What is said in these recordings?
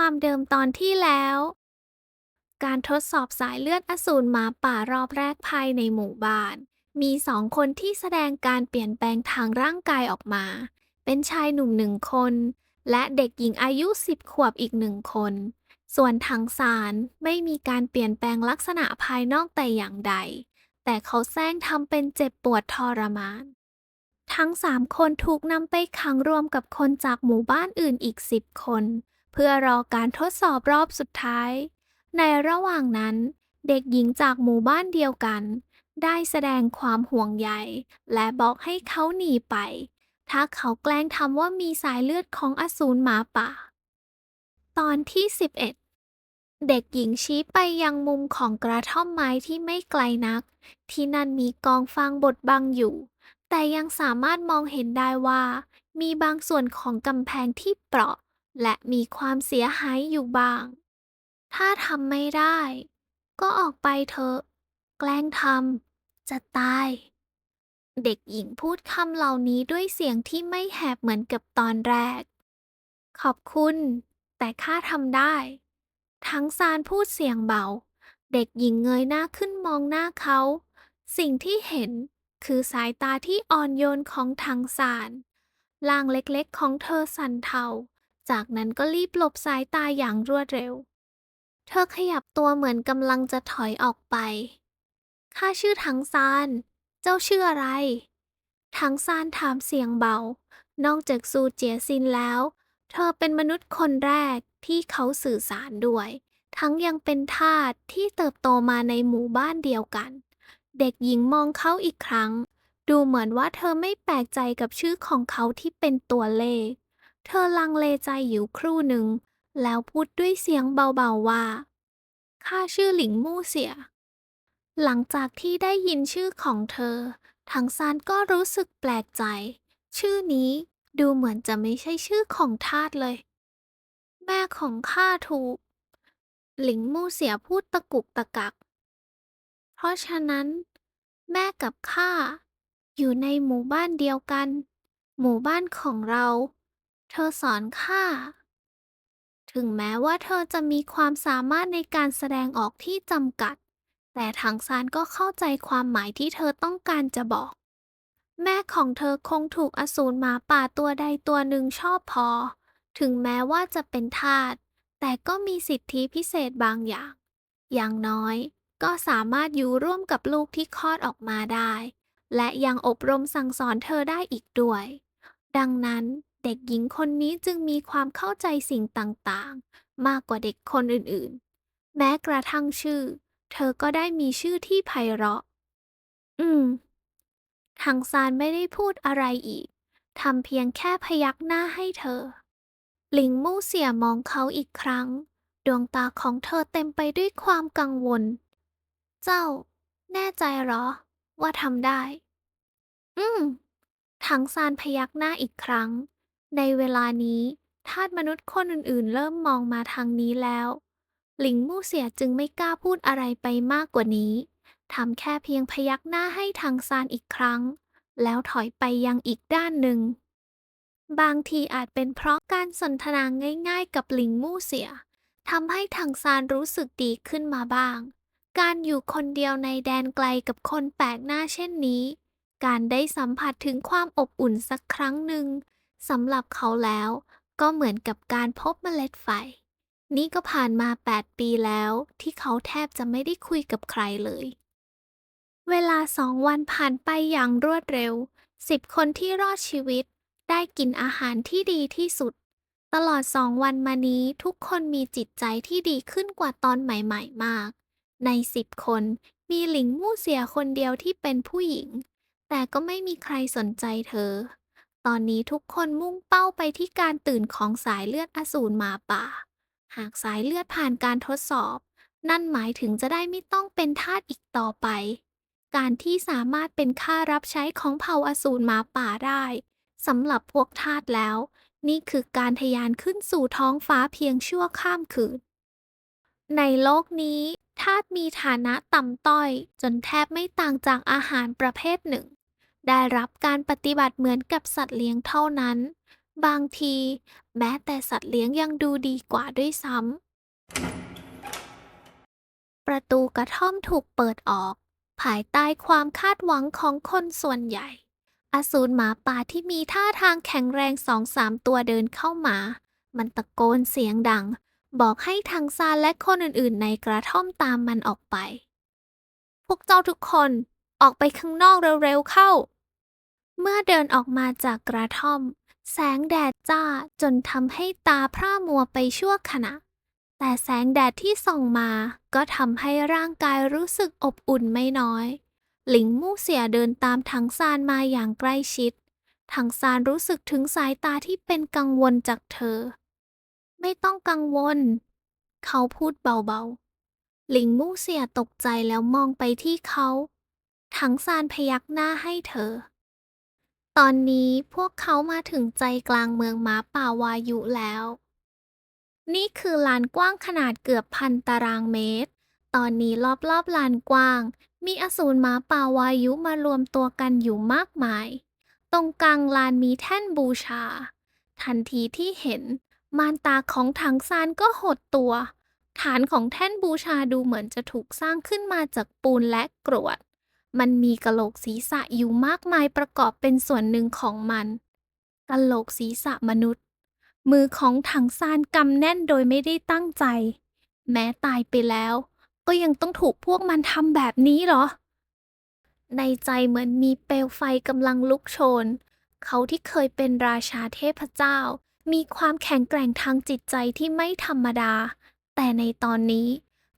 ความเดิมตอนที่แล้ว การทดสอบสายเลือดอสูรหมาป่ารอบแรกภายในหมู่บ้าน มีสองคนที่แสดงการเปลี่ยนแปลงทางร่างกายออกมา เป็นชายหนุ่มหนึ่งคน และเด็กหญิงอายุสิบขวบอีกหนึ่งคน ส่วนทางสารไม่มีการเปลี่ยนแปลงลักษณะภายนอกแต่อย่างใด แต่เขาแซงทำเป็นเจ็บปวดทรมานทั้งสามคนถูกนำไปขังรวมกับคนจากหมู่บ้านอื่นอีกสิบคน เพื่อรอการทดสอบรอบสุดท้าย ในระหว่างนั้นเด็กหญิงจากหมู่บ้านเดียวกัน ได้แสดงความห่วงใยและบอกให้เขาหนีไป ถ้าเขาแกล้งทำว่ามีสายเลือดของอสูรหมาป่า ตอนที่ 11 เด็กหญิงชี้ไปยังมุมของกระท่อมไม้ที่ไม่ไกลนัก ที่นั่นมีกองฟางบดบังอยู่ แต่ยังสามารถมองเห็นได้ว่า มีบางส่วนของกำแพงที่เปราะ และมีความเสียหายอยู่บ้าง ถ้าทำไม่ได้ ก็ออกไปเถอะ แกล้งทำจะตาย เด็กหญิงพูดคำเหล่านี้ด้วยเสียงที่ไม่แหบเหมือนกับตอนแรก ขอบคุณ แต่ข้าทำได้ ทั้งซานพูดเสียงเบา เด็กหญิงเงยหน้าขึ้นมองหน้าเขา สิ่งที่เห็นคือสายตาที่อ่อนโยนของทางซานล่างเล็กๆของเธอสั่นเทา จากนั้นก็รีบหลบสายตาอย่างรวดเร็ว เธอขยับตัวเหมือนกำลังจะถอยออกไป ข้าชื่อทังซาน เจ้าชื่ออะไรทังซานถามเสียงเบา นอกจากซูเจียซินแล้ว เธอเป็นมนุษย์คนแรกที่เขาสื่อสารด้วย ทั้งยังเป็นทาสที่เติบโตมาในหมู่บ้านเดียวกัน เด็กหญิงมองเขาอีกครั้ง ดูเหมือนว่าเธอไม่แปลกใจกับชื่อของเขาที่เป็นตัวเลข เธอลังเลใจอยู่ครู่หนึ่ง แล้วพูดด้วยเสียงเบาๆว่า ข้าชื่อหลิงมู่เสีย หลังจากที่ได้ยินชื่อของเธอทังซานก็รู้สึกแปลกใจ ชื่อนี้ดูเหมือนจะไม่ใช่ชื่อของทาสเลย แม่ของข้าถูก หลิงมู่เสียพูดตะกุกตะกัก เพราะฉะนั้น แม่กับข้าอยู่ในหมู่บ้านเดียวกัน หมู่บ้านของเรา เธอสอนข้า ถึงแม้ว่าเธอจะมีความสามารถในการแสดงออกที่จำกัด แต่ทางซานก็เข้าใจความหมายที่เธอต้องการจะบอก แม่ของเธอคงถูกอสูรหมาป่าตัวใดตัวหนึ่งชอบพอ ถึงแม้ว่าจะเป็นทาส แต่ก็มีสิทธิพิเศษบางอย่าง อย่างน้อยก็สามารถอยู่ร่วมกับลูกที่คลอดออกมาได้ และยังอบรมสั่งสอนเธอได้อีกด้วย ดังนั้น เด็กหญิงคนนี้จึงมีความเข้าใจสิ่งต่างๆ มากกว่าเด็กคนอื่นๆ แม้กระทั่งชื่อ เธอก็ได้มีชื่อที่ไพเราะ อืม ทางซานไม่ได้พูดอะไรอีก ทำเพียงแค่พยักหน้าให้เธอ หลิงมู่เสี่ยมองเขาอีกครั้ง ดวงตาของเธอเต็มไปด้วยความกังวล เจ้า แน่ใจหรอ ว่าทำได้ อืมทังซานพยักหน้าอีกครั้ง ในเวลานี้ทาสมนุษย์คนอื่นๆ เริ่มมองมาทางนี้แล้ว หลิงมู่เสียจึงไม่กล้าพูดอะไรไปมากกว่านี้ทำแค่เพียงพยักหน้าให้ทางซานอีกครั้ง แล้วถอยไปยังอีกด้านหนึ่ง บางทีอาจเป็นเพราะการสนทนาง่าย ๆ กับหลิงมู่เสียทำให้ทางซานรู้สึกดีขึ้นมาบ้าง การอยู่คนเดียวในแดนไกลกับคนแปลกหน้าเช่นนี้ การได้สัมผัสถึงความอบอุ่นสักครั้งหนึ่ง สำหรับเขาแล้ว ก็เหมือนกับการพบเมล็ดไฟ นี่ก็ผ่านมา 8 ปีแล้วที่เขาแทบจะไม่ได้คุยกับใครเลย เวลาสองวันผ่านไปอย่างรวดเร็วสิบคนที่รอดชีวิต ได้กินอาหารที่ดีที่สุด ตลอดสองวันมานี้ทุกคนมีจิตใจที่ดีขึ้นกว่าตอนใหม่ ๆ มาก ในสิบคนมีหลิงมู่เสียคนเดียวที่เป็นผู้หญิง แต่ก็ไม่มีใครสนใจเธอ ตอนนี้ทุกคนมุ่งเป้าไปที่การตื่นของสายเลือดอสูรหมาป่า หากสายเลือดผ่านการทดสอบ นั่นหมายถึงจะได้ไม่ต้องเป็นทาสอีกต่อไป การที่สามารถเป็นข้ารับใช้ของเผ่าอสูรหมาป่าได้สำหรับพวกทาสแล้ว นี่คือการทะยานขึ้นสู่ท้องฟ้าเพียงชั่วข้ามคืน ในโลกนี้ทาสมีฐานะต่ำต้อย จนแทบไม่ต่างจากอาหารประเภทหนึ่ง ได้รับการปฏิบัติเหมือนกับสัตว์เลี้ยงเท่านั้น บางที แม้แต่สัตว์เลี้ยงยังดูดีกว่าด้วยซ้ำ ประตูกระท่อมถูกเปิดออก ภายใต้ความคาดหวังของคนส่วนใหญ่ อสูรหมาป่าที่มีท่าทางแข็งแรงสองสามตัวเดินเข้ามา มันตะโกนเสียงดัง บอกให้ทางซานและคนอื่นๆ ในกระท่อมตามมันออกไป พวกเจ้าทุกคนออกไปข้างนอกเร็วๆเข้า เมื่อเดินออกมาจากกระท่อม แสงแดดจ้าจนทำให้ตาพร่ามัวไปชั่วขณะ แต่แสงแดดที่ส่องมาก็ทำให้ร่างกายรู้สึกอบอุ่นไม่น้อย หลิงมู่เสียเดินตามถังซานมาอย่างใกล้ชิด ถังซานรู้สึกถึงสายตาที่เป็นกังวลจากเธอ ไม่ต้องกังวล เขาพูดเบาๆ หลิงมู่เสียตกใจแล้วมองไปที่เขา ถังซานพยักหน้าให้เธอ ตอนนี้พวกเขามาถึงใจกลางเมืองม้าป่าวายุแล้ว นี่คือลานกว้างขนาดเกือบพันตารางเมตร ตอนนี้รอบๆลานกว้าง มีอสูรม้าป่าวายุมารวมตัวกันอยู่มากมาย ตรงกลางลานมีแท่นบูชา ทันทีที่เห็น มารตาของถังซานก็หดตัว ฐานของแท่นบูชาดูเหมือนจะถูกสร้างขึ้นมาจากปูนและกรวด มันมีกะโหลกศีรษะอยู่มากมายประกอบเป็นส่วนหนึ่งของมันกะโหลกศีรษะมนุษย์ มือของถังซานกำแน่นโดยไม่ได้ตั้งใจ แม้ตายไปแล้ว ก็ยังต้องถูกพวกมันทำแบบนี้เหรอ ในใจเหมือนมีเปลวไฟกำลังลุกโชน เขาที่เคยเป็นราชาเทพเจ้า มีความแข็งแกร่งทางจิตใจที่ไม่ธรรมดา แต่ในตอนนี้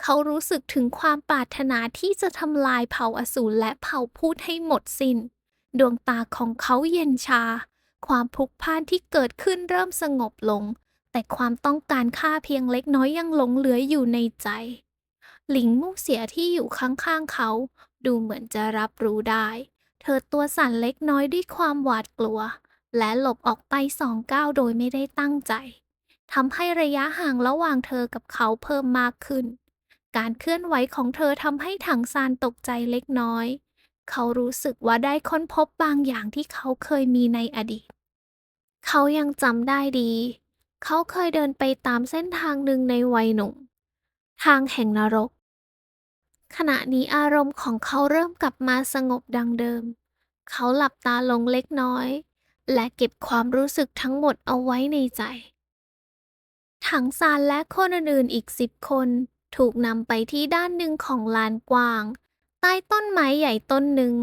เขารู้สึกถึงความปรารถนาที่จะทำลายเผ่าอสูรและเผ่าพูดให้หมดสิน้น ดวงตาของเขาเย็นชา ความพลุกพล่านที่เกิดขึ้นเริ่มสงบลง แต่ความต้องการฆ่าเพียงเล็กน้อยยังหลงเหลืออยู่ในใจ หลิงมู่เสียที่อยู่ข้างๆเขา ดูเหมือนจะรับรู้ได้ เธอตัวสั่นเล็กน้อยด้วยความหวาดกลัว และหลบออกไปสองก้าวโดยไม่ได้ตั้งใจทำให้ระยะห่างระหว่างเธอกับเขาเพิ่มมากขึ้น การเคลื่อนไหวของเธอทำให้ถังซานตกใจเล็กน้อย เขารู้สึกว่าได้ค้นพบบางอย่างที่เขาเคยมีในอดีต เขายังจำได้ดี เขาเคยเดินไปตามเส้นทางหนึ่งในวัยหนุ่ม ทางแห่งนรก ขณะนี้อารมณ์ของเขาเริ่มกลับมาสงบดังเดิม เขาหลับตาลงเล็กน้อย และเก็บความรู้สึกทั้งหมดเอาไว้ในใจ ถังซานและคนอื่นๆอีกสิบคน ถูกนำไปที่ด้านหนึ่งของลานกว้าง ใต้ต้นไม้ใหญ่ต้นหนึ่ง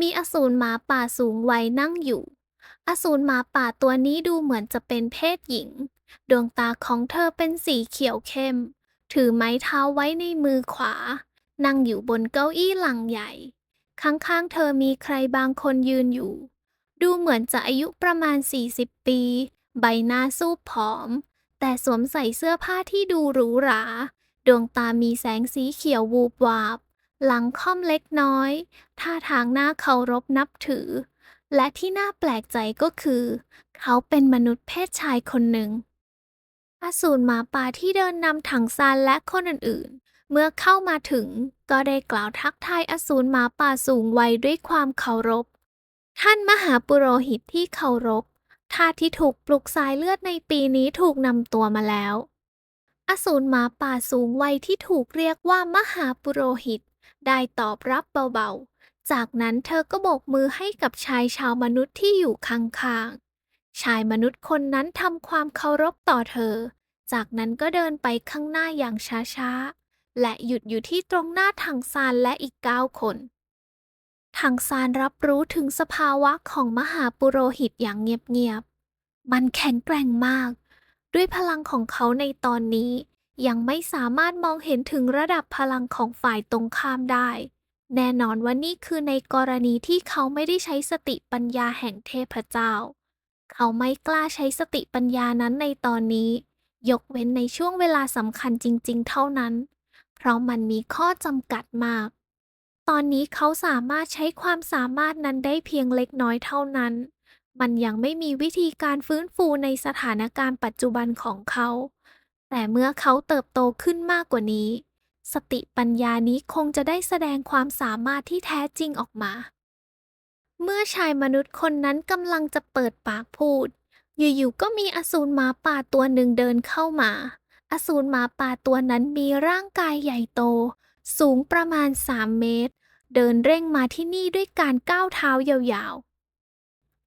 มีอสูรหมาป่าสูงวัยนั่งอยู่ อสูรหมาป่าตัวนี้ดูเหมือนจะเป็นเพศหญิง ดวงตาของเธอเป็นสีเขียวเข้ม ถือไม้เท้าไว้ในมือขวา นั่งอยู่บนเก้าอี้หลังใหญ่ ข้างๆ เธอมีใครบางคนยืนอยู่ ดูเหมือนจะอายุประมาณ 40 ปี ใบหน้าซูบผอม แต่สวมใส่เสื้อผ้าที่ดูหรูหรา ดวงตามีแสงสีเขียววูบวาบ หลังค่อมเล็กน้อย ท่าทางน่าเคารพนับถือ และที่น่าแปลกใจก็คือ เขาเป็นมนุษย์เพศชายคนหนึ่งอสูรหมาป่าที่เดินนำถังซานและคนอื่นๆ เมื่อเข้ามาถึงก็ได้กล่าวทักทายอสูรหมาป่าสูงวัยด้วยความเคารพ ท่านมหาปุโรหิตที่เคารพทาที่ถูกปลุกสายเลือดในปีนี้ถูกนำตัวมาแล้ว อสูรหมาป่าสูงวัยที่ถูกเรียกว่ามหาปุโรหิต ได้ตอบรับเบาๆ จากนั้นเธอก็โบกมือให้กับชายชาวมนุษย์ที่อยู่ข้างๆ ชายมนุษย์คนนั้นทำความเคารพต่อเธอ จากนั้นก็เดินไปข้างหน้าอย่างช้าๆ และหยุดอยู่ที่ตรงหน้าถังซานและอีกเก้าคนถังซานรับรู้ถึงสภาวะของมหาปุโรหิตอย่างเงียบๆ มันแข็งแกร่งมาก ด้วยพลังของเขาในตอนนี้ ยังไม่สามารถมองเห็นถึงระดับพลังของฝ่ายตรงข้ามได้ แน่นอนว่านี่คือในกรณีที่เขาไม่ได้ใช้สติปัญญาแห่งเทพเจ้า เขาไม่กล้าใช้สติปัญญานั้นในตอนนี้ ยกเว้นในช่วงเวลาสำคัญจริง ๆ เท่านั้น เพราะมันมีข้อจำกัดมาก ตอนนี้เขาสามารถใช้ความสามารถนั้นได้เพียงเล็กน้อยเท่านั้น มันยังไม่มีวิธีการฟื้นฟูในสถานการณ์ปัจจุบันของเขา แต่เมื่อเขาเติบโตขึ้นมากกว่านี้ สติปัญญานี้คงจะได้แสดงความสามารถที่แท้จริงออกมา เมื่อชายมนุษย์คนนั้นกำลังจะเปิดปากพูด อยู่ๆก็มีอสูรหมาป่าตัวหนึ่งเดินเข้ามา อสูรหมาป่าตัวนั้นมีร่างกายใหญ่โต สูงประมาณ 3 เมตร เดินเร่งมาที่นี่ด้วยการก้าวเท้ายาว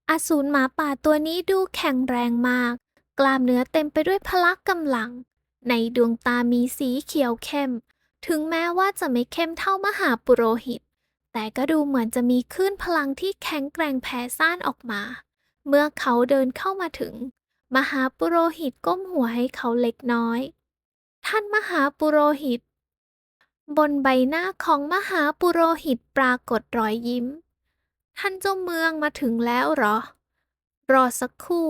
อสูรหมาป่าตัวนี้ดูแข็งแรงมาก กล้ามเนื้อเต็มไปด้วยพละกำลัง ในดวงตามีสีเขียวเข้ม ถึงแม้ว่าจะไม่เข้มเท่ามหาปุโรหิต แต่ก็ดูเหมือนจะมีคลื่นพลังที่แข็งแกร่งแผ่ซ่านออกมา เมื่อเขาเดินเข้ามาถึง มหาปุโรหิตก้มหัวให้เขาเล็กน้อย ท่านมหาปุโรหิต บนใบหน้าของมหาปุโรหิตปรากฏรอยยิ้ม ท่านเจ้าเมืองมาถึงแล้วเหรอ รอสักครู่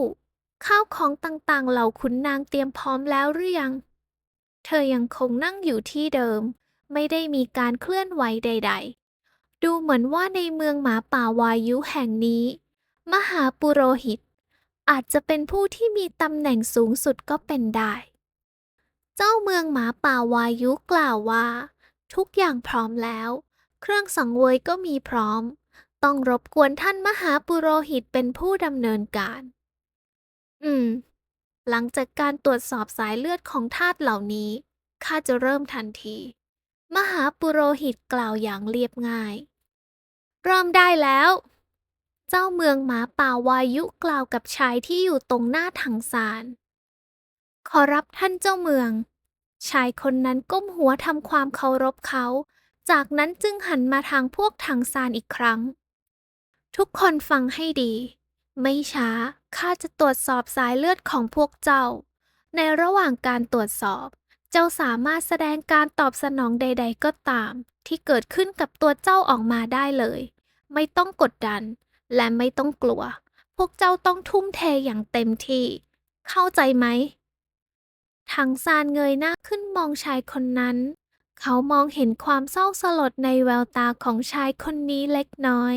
ข้าวของต่างๆ เหล่าขุนนางเตรียมพร้อมแล้วหรือยัง เธอยังคงนั่งอยู่ที่เดิม ไม่ได้มีการเคลื่อนไหวใด ๆ ดูเหมือนว่าในเมืองหมาป่าวายุแห่งนี้ มหาปุโรหิต อาจจะเป็นผู้ที่มีตำแหน่งสูงสุดก็เป็นได้ เจ้าเมืองหมาป่าวายุกล่าวว่า ทุกอย่างพร้อมแล้ว เครื่องสังเวยก็มีพร้อม ต้องรบกวนท่านมหาปุโรหิตเป็นผู้ดำเนินการ อืม หลังจากการตรวจสอบสายเลือดของทาสเหล่านี้ ข้าจะเริ่มทันที มหาปุโรหิตกล่าวอย่างเรียบง่าย เริ่มได้แล้ว เจ้าเมืองหมาป่าวายุกล่าวกับชายที่อยู่ตรงหน้าถังซานขอรับท่านเจ้าเมือง ชายคนนั้นก้มหัวทำความเคารพเขา จากนั้นจึงหันมาทางพวกถังซานอีกครั้ง ทุกคนฟังให้ดี ไม่ช้าข้าจะตรวจสอบสายเลือดของพวกเจ้า ในระหว่างการตรวจสอบ เจ้าสามารถแสดงการตอบสนองใด ๆ ก็ตาม ที่เกิดขึ้นกับตัวเจ้าออกมาได้เลย ไม่ต้องกดดัน และไม่ต้องกลัว พวกเจ้าต้องทุ่มเทอย่างเต็มที่ เข้าใจไหมถังซานเงยหน้าขึ้นมองชายคนนั้น เขามองเห็นความเศร้าสลดในแววตาของชายคนนี้เล็กน้อย